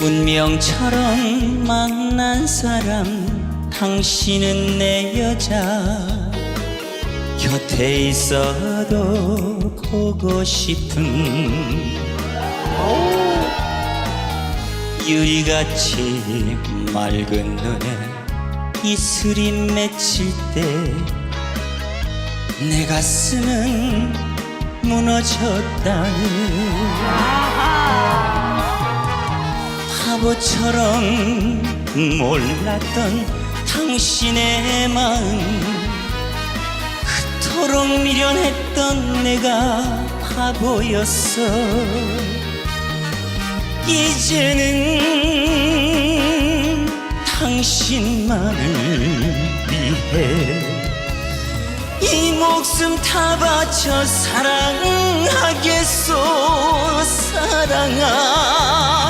운명처럼 만난 사람 당신은 내 여자. 곁에 있어도 보고 싶은 유리같이 맑은 눈에 이슬이 맺힐 때 내 가슴은 무너졌다는 바보처럼 몰랐던 당신의 마음. 그토록 미련했던 내가 바보였어. 이제는 당신만을 위해 이 목숨 다 바쳐 사랑하겠소 사랑아